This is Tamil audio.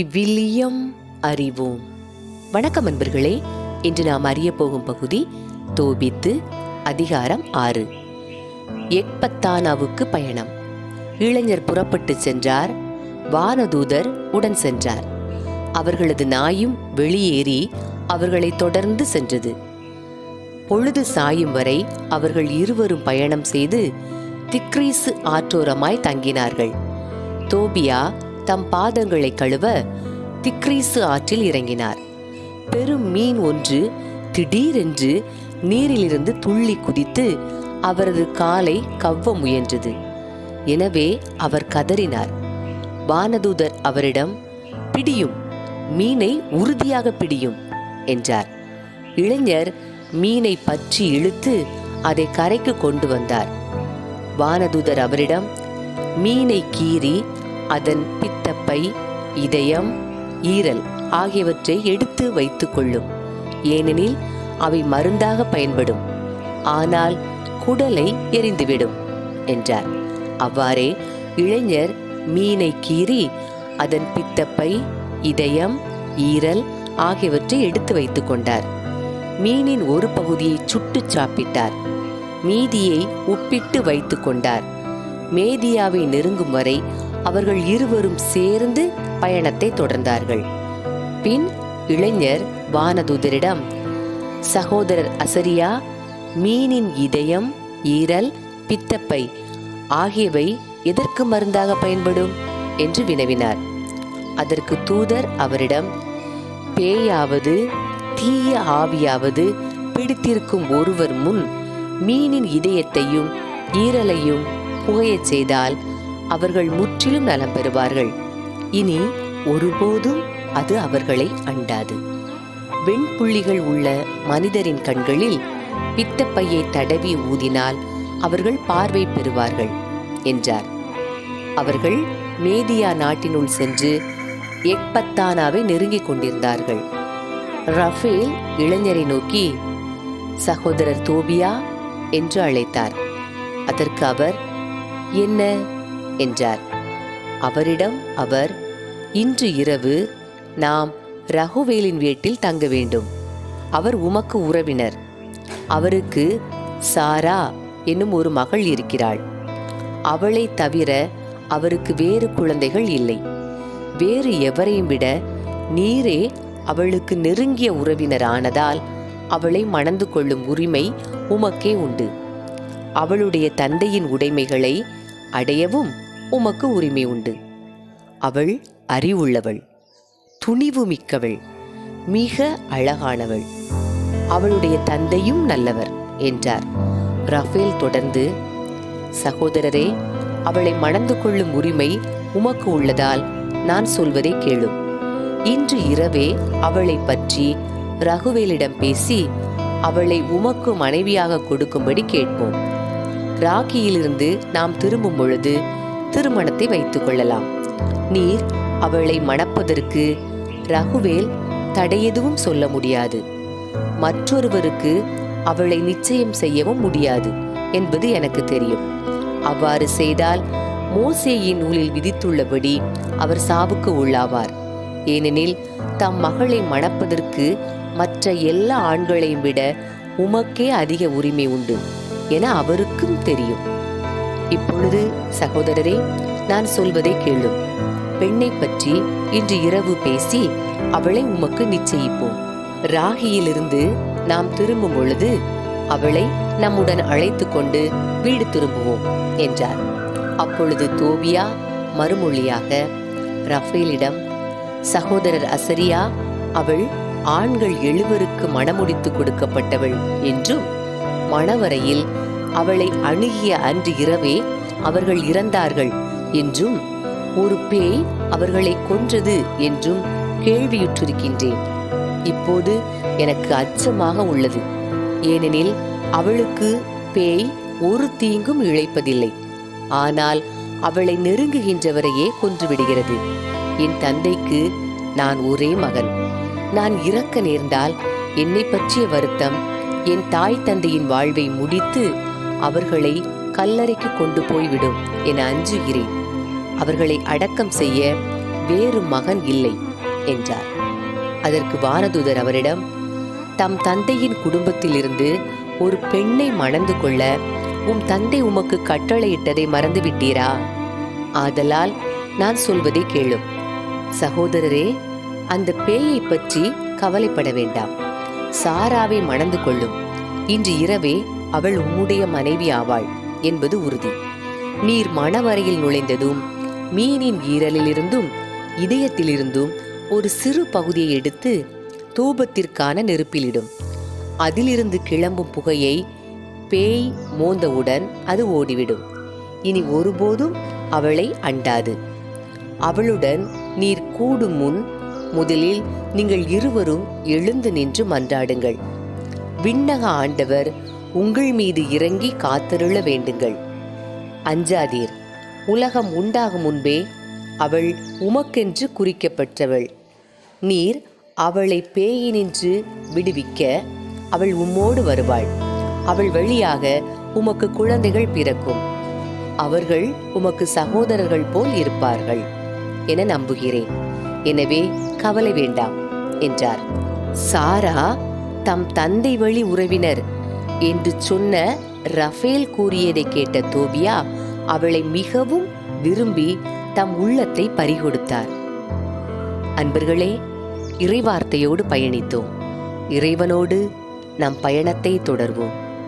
விவிலியம் அறிவோம். வணக்கம் அன்பர்களே இன்று நாம் அறிய போகும் பகுதி தோபித்து அதிகாரம் ஆறு. எக்பத்தானாவுக்கு பயணம். இளைஞர் புறப்பட்டு சென்றார். வானதூதர் உடன் சென்றார். அவர்களது நாயும் வெளியேறி அவர்களை தொடர்ந்து சென்றது. பொழுது சாயும் வரை அவர்கள் இருவரும் பயணம் செய்து திக்ரீசு ஆற்றோரமாய் தங்கினார்கள். தோபியா தம் பாதங்களை கழுவ திக்ரீசு ஆற்றில் இறங்கினார். பெரும் மீன் ஒன்று திடீரென்று நீரிலிருந்து துள்ளி குதித்து அவரது காலை கவ்வ முயன்றது. எனவே அவர் கதறினார். வானதூதர் அவரிடம் பிடியும் மீனை உறுதியாக பிடியும் என்றார். இளைஞர் மீனை பற்றி இழுத்து அதை கரைக்கு கொண்டு வந்தார். வானதூதர் அவரிடம் மீனை கீறி அதன் பித்தப்பை இதயம் ஈரல் ஆகியவற்றை எடுத்து வைத்துக் கொள்ளும். ஏனெனில் அவை மருந்தாக பயன்படும். ஆனால் குடலை எரிந்துவிடும் என்றார். அவ்வாறே இளைஞர் மீனை கீறி அதன் பித்தப்பை இதயம் ஈரல் ஆகியவற்றை எடுத்து வைத்துக் கொண்டார். மீனின் ஒரு பகுதியை சுட்டு சாப்பிட்டார். மீதியை உப்பிட்டு வைத்துக் கொண்டார். மேதியாவை நெருங்கும் வரை அவர்கள் இருவரும் சேர்ந்து பயணத்தை தொடர்ந்தார்கள். பின் இளைஞர் வானதூதரிடம் சகோதரர் அசரியா மீனின் இதயம் ஈரல் பித்தப்பை ஆகியவை எதற்கு மருந்தாக பயன்படும்? என்று வினவினார். அதற்கு தூதர் அவரிடம் பேயாவது தீய ஆவியாவது பிடித்திருக்கும் ஒருவர் முன் மீனின் இதயத்தையும் ஈரலையும் புகையச் செய்தால் அவர்கள் முற்றிலும் நலம் பெறுவார்கள். இனி ஒருபோதும் அது அவர்களை அண்டாது. வெண்புள்ளிகள் உள்ள மனிதரின் கண்களில் பித்தப்பையை தடவி ஊதினால் அவர்கள் பார்வை பெறுவார்கள் என்றார். அவர்கள் மேதியா நாட்டினுள் சென்று எக்பத்தானாவை நெருங்கிக் கொண்டிருந்தார்கள். ரஃபேல் இளைஞரை நோக்கி சகோதரர் தோபியா? என்று அழைத்தார். அதற்கு அவர் என்ன? என்றார். அவரிடம் அவர் இன்று இரவு நாம் ரகுவேலின் வீட்டில் தங்க வேண்டும். அவர் உமக்கு உறவினர். அவருக்கு சாரா என்னும் ஒரு மகள் இருக்கிறாள். அவளை தவிர அவருக்கு வேறு குழந்தைகள் இல்லை. வேறு எவரையும் விட நீரே அவளுக்கு நெருங்கிய உறவினர் ஆனதால் அவளை மணந்து கொள்ளும் உரிமை உமக்கே உண்டு. அவளுடைய தந்தையின் உடைமைகளை அடையவும் உமக்கு உரிமை உண்டு. அவள் அறிவுள்ளவள் துணிவு மிக்கவள் மிக அழகானவள். அவளுடைய தந்தையும் நல்லவர் என்றார். ரஃபேல் தொடர்ந்து சகோதரரே அவளை மணந்து கொள்ளும் உரிமை உமக்கு உள்ளதால் நான் சொல்வதை கேளும் இன்று இரவே அவளை பற்றி ரகுவேலிடம் பேசி அவளை உமக்கு மனைவியாக கொடுக்கும்படி கேட்போம். ராகியிலிருந்து நாம் திரும்பும் பொழுது திருமணத்தை வைத்துக் கொள்ளலாம். நீர் அவளை மணப்பதற்கு ரகுவேல் தடையெதுவும் சொல்ல முடியாது. மற்றொருவருக்கு அவளை நிச்சயம் செய்யவும் முடியாது என்பது எனக்கு தெரியும். அவ்வாறு செய்தால் மோசேயின் நூலில் விதித்துள்ளபடி அவர் சாவுக்கு உள்ளாவார். ஏனெனில் தம் மகளை மணப்பதற்கு மற்ற எல்லா ஆண்களையும் விட உமக்கே அதிக உரிமை உண்டு என அவருக்கும் தெரியும். இப்பொழுது சகோதரரே நான் சொல்வதை கேளும் பெண்ணை பற்றி இன்று இரவு பேசி அவளை உமக்கு நிச்சயிப்போம். ராகியிலிருந்து நாம் திரும்பும் பொழுது அவளை நம்முடன் அழைத்து கொண்டு வீடு திரும்புவோம் என்றார். அப்பொழுது தோபியா மறுமொழியாக ரஃபேலிடம் சகோதரர் அசரியா அவள் ஆண்கள் எழுவருக்கு மணமுடித்து கொடுக்கப்பட்டவள் என்றும் மணவரையில் அவளை அணுகிய அன்று இரவே அவர்கள் இறந்தார்கள். என்றும் ஒரு பேய் அவர்களை கொன்றது என்றும் கேள்வியுற்றிருக்கின்றேன். இப்போது எனக்கு அச்சமாக உள்ளது. ஏனெனில் அவளுக்கு பேய் ஒரு தீங்கும் இழைப்பதில்லை. ஆனால் அவளை நெருங்குகின்றவரையே கொன்றுவிடுகிறது. என் தந்தைக்கு நான் ஒரே மகன். நான் இறக்க நேர்ந்தால் என்னை பற்றிய வருத்தம் என் தாய் தந்தையின் வாழ்வை முடித்து அவர்களை கல்லறைக்கு கொண்டு போய்விடும் என அஞ்சுகிறேன். அவர்களை அடக்கம் செய்ய வேறு மகன் இல்லை என்றார். அதற்கு வானதூதர் அவரிடம் தம் தந்தையின் குடும்பத்திலிருந்து ஒரு பெண்ணை மணந்து கொள்ள உம் தந்தை உமக்கு கட்டளையிட்டதை மறந்துவிட்டீரா? ஆதலால் நான் சொல்வதை கேளும். சகோதரரே அந்த பேயை பற்றி கவலைப்பட வேண்டாம். சாராவை மணந்து கொள்ளும். இன்று இரவே அவள் உம்முடைய மனைவி ஆவாள் என்பது உறுதி. நீர் மணவரையில் நுழைந்ததும் மீனின் ஈரலிலிருந்தும் இதயத்திலிருந்தும் ஒரு சிறு பகுதியை எடுத்து தூபத்திற்கான நெருப்பிலிடும். அதிலிருந்து கிளம்பும் புகையை பேய் மோந்தவுடன் அது ஓடிவிடும். இனி ஒருபோதும் அவளை அண்டாது. அவளுடன் நீர் கூடும் முன் முதலில் நீங்கள் இருவரும் எழுந்து நின்று மன்றாடுங்கள். விண்ணக ஆண்டவர் உங்கள் மீது இறங்கி காத்தருள வேண்டுங்கள். அஞ்சாதீர் உலகம் உண்டாகும் முன்பே அவள் உமக்கென்று குறிக்கப்பட்டவள். நீர் அவளை பேயினின்று விடுவிக்க அவள் உம்மோடு வருவாள். அவள் வழியாக உமக்கு குழந்தைகள் பிறக்கும். அவர்கள் உமக்கு சகோதரர்கள் போல் இருப்பார்கள். என நம்புகிறேன். எனவே கவலை வேண்டாம் என்றார். சாரா தம் தந்தை வழி உறவினர் என்று சொன்ன ரஃபேல் கூறியதை கேட்ட தோபியா அவளை மிகவும் விரும்பி தம் உள்ளத்தை பறிகொடுத்தார். அன்பர்களே இறைவார்த்தையோடு பயணித்தோம். இறைவனோடு நம் பயணத்தை தொடர்வோம்.